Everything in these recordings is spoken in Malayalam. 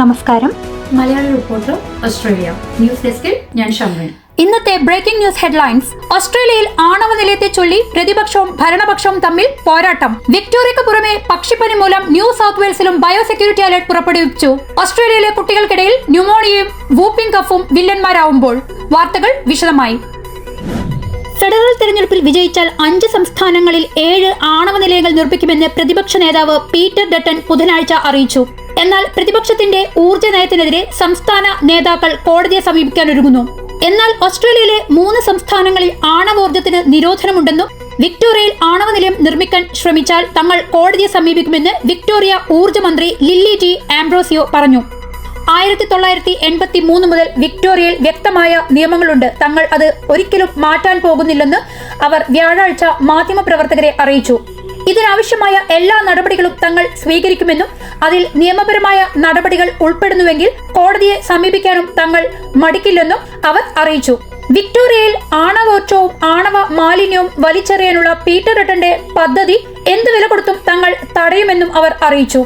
നമസ്കാരം. മലയാള റിപ്പോർട്ടർ ഓസ്ട്രേലിയ. ന്യൂസ് ഡെസ്കിൽ ഞാൻ ഷംറിൻ ഇന്നത്തെ ബ്രേക്കിംഗ് ന്യൂസ് ഹെഡ്ലൈൻസ് ഓസ്ട്രേലിയയിൽ ആണവ നിലയത്തെ ചൊല്ലി പ്രതിപക്ഷവും ഭരണപക്ഷവും തമ്മിൽ പോരാട്ടം. വിക്ടോറിയക്ക് പുറമെ പക്ഷിപ്പനി മൂലം ന്യൂ സൗത്ത് വെയിൽസിലും ബയോസെക്യൂരിറ്റി അലർട്ട് പുറപ്പെടുവിച്ചു. ഓസ്ട്രേലിയയിലെ കുട്ടികൾക്കിടയിൽ ന്യൂമോണിയയും വൂപ്പിംഗ് കഫും വില്ലന്മാരാവുമ്പോൾ വാർത്തകൾ വിശദമായി. ഫെഡറൽ തെരഞ്ഞെടുപ്പിൽ വിജയിച്ചാൽ അഞ്ച് സംസ്ഥാനങ്ങളിൽ ഏഴ് ആണവ നിലയങ്ങൾ നിർമ്മിക്കുമെന്ന് പ്രതിപക്ഷ നേതാവ് പീറ്റർ ഡട്ടൺ ബുധനാഴ്ച അറിയിച്ചു. എന്നാൽ പ്രതിപക്ഷത്തിന്റെ ഊർജ നയത്തിനെതിരെ സംസ്ഥാന നേതാക്കൾ കോടതിയെ സമീപിക്കാൻ ഒരുങ്ങുന്നു. എന്നാൽ ഓസ്ട്രേലിയയിലെ മൂന്ന് സംസ്ഥാനങ്ങളിൽ ആണവോർജത്തിന് നിരോധനമുണ്ടെന്നും വിക്ടോറിയയിൽ ആണവ നിലയം നിർമ്മിക്കാൻ ശ്രമിച്ചാൽ തങ്ങൾ കോടതിയെ സമീപിക്കുമെന്ന് വിക്ടോറിയ ഊർജ മന്ത്രി ലില്ലി ടി ആംബ്രോസിയോ പറഞ്ഞു. ആയിരത്തി തൊള്ളായിരത്തി എൺപത്തി മൂന്ന് മുതൽ വിക്ടോറിയയിൽ വ്യക്തമായ നിയമങ്ങളുണ്ട്. തങ്ങൾ അത് ഒരിക്കലും മാറ്റാൻ പോകുന്നില്ലെന്ന് അവർ വ്യാഴാഴ്ച മാധ്യമപ്രവർത്തകരെ അറിയിച്ചു. ഇതിനാവശ്യമായ എല്ലാ നടപടികളും തങ്ങൾ സ്വീകരിക്കുമെന്നും അതിൽ നിയമപരമായ നടപടികൾ ഉൾപ്പെടുന്നുവെങ്കിൽ കോടതിയെ സമീപിക്കാനും തങ്ങൾ മടിക്കില്ലെന്നും അവർ അറിയിച്ചു. വിക്ടോറിയയിൽ ആണവോർച്ചവും ആണവ മാലിന്യവും വലിച്ചെറിയാനുള്ള പീറ്റർ റിട്ടന്റെ പദ്ധതി എന്ത് വില കൊടുത്തും തങ്ങൾ തടയുമെന്നും അവർ അറിയിച്ചു.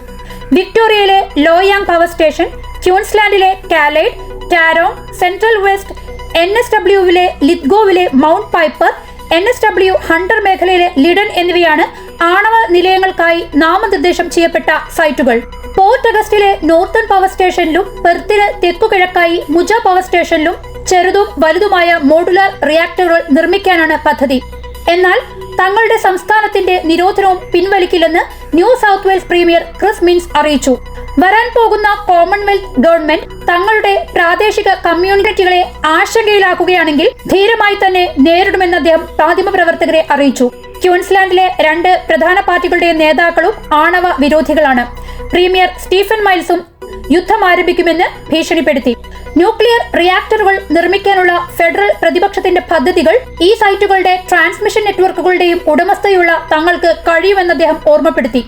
വിക്ടോറിയയിലെ Loy Yang power station ക്യൂൻസ്ലാൻഡിലെ Callide Tarong Central West N S ഡബ്ല്യുവിലെ ലിത്ഗോവിലെ Mount Piper N S W Hunter മേഖലയിലെ ലിഡൻ എന്നിവയാണ് ആണവ നിലയങ്ങൾക്കായി നാമനിർദ്ദേശം ചെയ്യപ്പെട്ട സൈറ്റുകൾ. പോർട്ട് അഗസ്റ്റിലെ നോർത്തേൺ പവർ സ്റ്റേഷനിലും പെർത്തിന് തെക്കുകിഴക്കായി മുജ പവർ സ്റ്റേഷനിലും ചെറുതും വലുതുമായ മോഡുലാർ റിയാക്ടറുകൾ നിർമ്മിക്കാനാണ് പദ്ധതി. എന്നാൽ തങ്ങളുടെ സംസ്ഥാനത്തിന്റെ നിരോധനവും പിൻവലിക്കില്ലെന്ന് New South Wales premier Chris Minns അറിയിച്ചു. വരാൻ പോകുന്ന കോമൺവെൽത്ത് ഗവൺമെന്റ് തങ്ങളുടെ പ്രാദേശിക കമ്മ്യൂണിറ്റികളെ ആശങ്കയിലാക്കുകയാണെങ്കിൽ ധീരമായി തന്നെ നേരിടുമെന്ന് അദ്ദേഹം മാധ്യമപ്രവർത്തകരെ അറിയിച്ചു. ക്യൂൻസ്ലാൻഡിലെ രണ്ട് പ്രധാന പാർട്ടികളുടെ നേതാക്കളും ആണവ വിരോധികളാണ്. പ്രീമിയർ സ്റ്റീഫൻ മൈൽസും യുദ്ധം ആരംഭിക്കുമെന്ന് ഭീഷണിപ്പെടുത്തി. ന്യൂക്ലിയർ റിയാക്ടറുകൾ നിർമ്മിക്കാനുള്ള ഫെഡറൽ പ്രതിപക്ഷത്തിന്റെ പദ്ധതികൾ ഈ സൈറ്റുകളുടെ ട്രാൻസ്മിഷൻ നെറ്റ്വർക്കുകളുടെയും ഉടമസ്ഥയുള്ള തങ്ങൾക്ക് കഴിയുമെന്ന് അദ്ദേഹം ഓർമ്മപ്പെടുത്തി.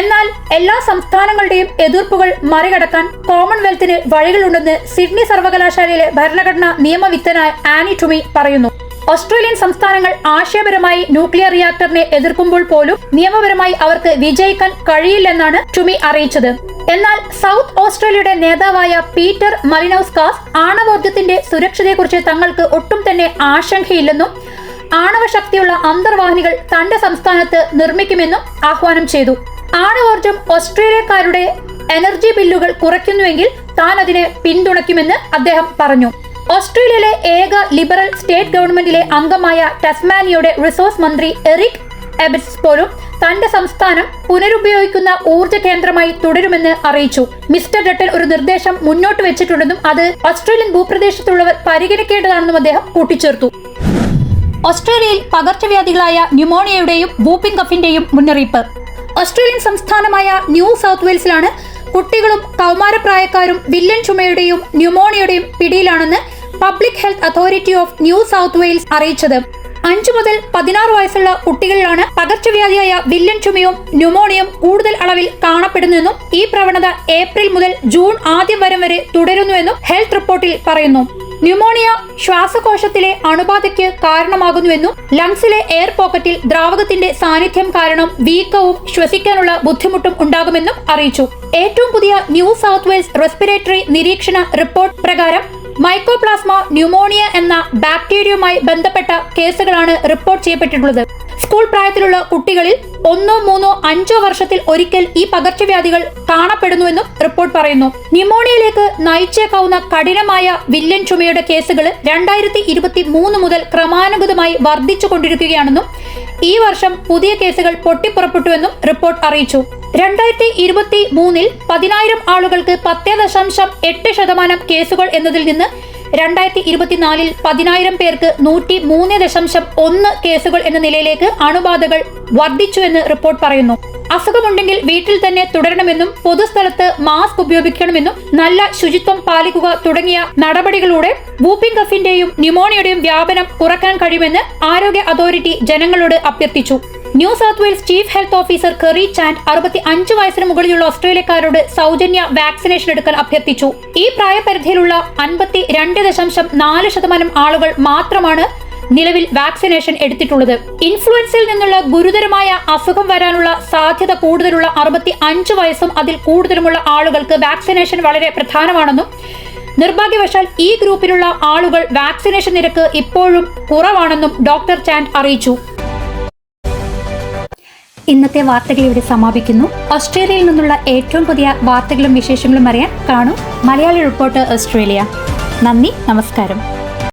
എന്നാൽ എല്ലാ സംസ്ഥാനങ്ങളുടെയും എതിർപ്പുകൾ മറികടക്കാൻ കോമൺവെൽത്തിന് വഴികളുണ്ടെന്ന് സിഡ്നി സർവകലാശാലയിലെ ഭരണഘടനാ നിയമവിത്തനായ ആനി ടുമി പറയുന്നു. ഓസ്ട്രേലിയൻ സംസ്ഥാനങ്ങൾ ആശയപരമായി ന്യൂക്ലിയർ റിയാക്ടറിനെ എതിർക്കുമ്പോൾ പോലും നിയമപരമായി അവർക്ക് വിജയിക്കാൻ കഴിയില്ലെന്നാണ് ടുമി അറിയിച്ചത്. എന്നാൽ സൗത്ത് ഓസ്ട്രേലിയയുടെ നേതാവായ പീറ്റർ മലിനൌസ്കാസ് ആണവോർജത്തിന്റെ സുരക്ഷതയെക്കുറിച്ച് തങ്ങൾക്ക് ഒട്ടും തന്നെ ആശങ്കയില്ലെന്നും ആണവ ശക്തിയുള്ള അന്തർവാഹിനികൾ തന്റെ സംസ്ഥാനത്ത് നിർമ്മിക്കുമെന്നും ആഹ്വാനം ചെയ്തു. ആണവോർജം ഓസ്ട്രേലിയക്കാരുടെ എനർജി ബില്ലുകൾ കുറയ്ക്കുന്നുവെങ്കിൽ താൻ അതിനെ പിന്തുണയ്ക്കുമെന്ന് അദ്ദേഹം പറഞ്ഞു. ഓസ്ട്രേലിയയിലെ ഏക ലിബറൽ സ്റ്റേറ്റ് ഗവൺമെന്റിലെ അംഗമായ ടസ്മാനിയുടെ റിസോഴ്സ് മന്ത്രി എറിക് എബിറ്റ്സ് പോലും തന്റെ സംസ്ഥാനം പുനരുപയോഗിക്കുന്ന ഊർജ കേന്ദ്രമായി തുടരുമെന്ന് അറിയിച്ചു. മിസ്റ്റർ ഡട്ടൻ ഒരു നിർദ്ദേശം മുന്നോട്ട് വെച്ചിട്ടുണ്ടെന്നും അത് ഓസ്ട്രേലിയൻ ഭൂപ്രദേശത്തുള്ളവർ പരിഗണിക്കേണ്ടതാണെന്നും അദ്ദേഹം കൂട്ടിച്ചേർത്തു. ഓസ്ട്രേലിയയിൽ പകർച്ചവ്യാധികളായ ന്യൂമോണിയയുടെയും വൂപ്പിംഗ് കഫിന്റെയും മുന്നറിയിപ്പ്. ഓസ്ട്രേലിയൻ സംസ്ഥാനമായ ന്യൂ സൗത്ത് വെയിൽസിലാണ് കുട്ടികളും കൗമാരപ്രായക്കാരും വില്ലൻ ചുമയുടെയും ന്യൂമോണിയയുടെയും പിടിയിലാണെന്ന് public health authority of New South Wales അറിയിച്ചത്. അഞ്ചു മുതൽ പതിനാറ് വയസ്സുള്ള കുട്ടികളിലാണ് പകർച്ചവ്യാധിയായ വില്ലൻ ചുമയും ന്യൂമോണിയും കൂടുതൽ അളവിൽ കാണപ്പെടുന്നുവെന്നും ഈ പ്രവണത ഏപ്രിൽ മുതൽ ജൂൺ ആദ്യം വരം വരെ തുടരുന്നുവെന്നും ഹെൽത്ത് റിപ്പോർട്ടിൽ പറയുന്നു. ന്യൂമോണിയ ശ്വാസകോശത്തിലെ അണുബാധയ്ക്ക് കാരണമാകുന്നുവെന്നും ലങ്സിലെ എയർ പോക്കറ്റിൽ ദ്രാവകത്തിന്റെ സാന്നിധ്യം കാരണം വീക്കവും ശ്വസിക്കാനുള്ള ബുദ്ധിമുട്ടും ഉണ്ടാകുമെന്നും അറിയിച്ചു. ഏറ്റവും പുതിയ ന്യൂ സൗത്ത് വെയിൽസ് റെസ്പിറേറ്ററി നിരീക്ഷണ റിപ്പോർട്ട് പ്രകാരം മൈക്കോപ്ലാസ്മ ന്യൂമോണിയ എന്ന ബാക്ടീരിയയുമായി ബന്ധപ്പെട്ട കേസുകളാണ് റിപ്പോർട്ട് ചെയ്യപ്പെട്ടിട്ടുള്ളത്. സ്കൂൾ പ്രായത്തിലുള്ള കുട്ടികളിൽ ഒന്നോ മൂന്നോ അഞ്ചോ വർഷത്തിൽ ഒരിക്കൽ ഈ പകർച്ചവ്യാധികൾ കാണപ്പെടുന്നുവെന്നും റിപ്പോർട്ട് പറയുന്നു. ന്യൂമോണിയയിലേക്ക് നയിച്ചേക്കാവുന്ന കഠിനമായ വില്ലൻ ചുമയുടെ കേസുകൾ രണ്ടായിരത്തി ഇരുപത്തി മൂന്ന് മുതൽ ക്രമാനുഗതമായി വർദ്ധിച്ചു കൊണ്ടിരിക്കുകയാണെന്നും ഈ വർഷം പുതിയ കേസുകൾ പൊട്ടിപ്പുറപ്പെട്ടുവെന്നും റിപ്പോർട്ട് അറിയിച്ചു. രണ്ടായിരത്തി ഇരുപത്തി മൂന്നിൽ പതിനായിരം ആളുകൾക്ക് പത്ത് ദശാംശം എട്ട് ശതമാനം കേസുകൾ എന്നതിൽ നിന്ന് രണ്ടായിരത്തി ഇരുപത്തിനാലിൽ പതിനായിരം പേർക്ക് നൂറ്റി മൂന്ന് ദശാംശം ഒന്ന് കേസുകൾ എന്ന നിലയിലേക്ക് അണുബാധകൾ വർദ്ധിച്ചു എന്ന് റിപ്പോർട്ട് പറയുന്നു. അസുഖമുണ്ടെങ്കിൽ വീട്ടിൽ തന്നെ തുടരണമെന്നും പൊതുസ്ഥലത്ത് മാസ്ക് ഉപയോഗിക്കണമെന്നും നല്ല ശുചിത്വം പാലിക്കുക തുടങ്ങിയ നടപടികളിലൂടെ വൂപ്പിംഗ് കഫിന്റെയും ന്യൂമോണിയയുടെയും വ്യാപനം കുറയ്ക്കാൻ കഴിയുമെന്ന് ആരോഗ്യ അതോറിറ്റി ജനങ്ങളോട് അഭ്യർത്ഥിച്ചു. New South Wales chief health officer Kerry Chant അറുപത്തി അഞ്ച് വയസ്സിന് മുകളിലുള്ള ഓസ്ട്രേലിയക്കാരോട് സൗജന്യ വാക്സിനേഷൻ എടുക്കാൻ അഭ്യർത്ഥിച്ചു. ഈ പ്രായപരിധിയിലുള്ള അൻപത്തി രണ്ട് ദശാംശം നാല് ശതമാനം ആളുകൾ മാത്രമാണ് നിലവിൽ വാക്സിനേഷൻ എടുത്തിട്ടുള്ളത്. ഇൻഫ്ലുവൻസിൽ നിന്നുള്ള ഗുരുതരമായ അസുഖം വരാനുള്ള സാധ്യത കൂടുതലുള്ള അറുപത്തി അഞ്ച് വയസ്സും അതിൽ കൂടുതലുമുള്ള ആളുകൾക്ക് വാക്സിനേഷൻ വളരെ പ്രധാനമാണെന്നും നിർഭാഗ്യവശാൽ ഈ ഗ്രൂപ്പിലുള്ള ആളുകൾ വാക്സിനേഷൻ നിരക്ക് ഇപ്പോഴും കുറവാണെന്നും ഡോക്ടർ ചാൻഡ് അറിയിച്ചു. ഇന്നത്തെ വാർത്തകൾ ഇവിടെ സമാപിക്കുന്നു. ഓസ്ട്രേലിയയിൽ നിന്നുള്ള ഏറ്റവും പുതിയ വാർത്തകളും വിശേഷങ്ങളും അറിയാൻ കാണൂ മലയാളി റിപ്പോർട്ട് ഓസ്ട്രേലിയ. നന്ദി നമസ്കാരം.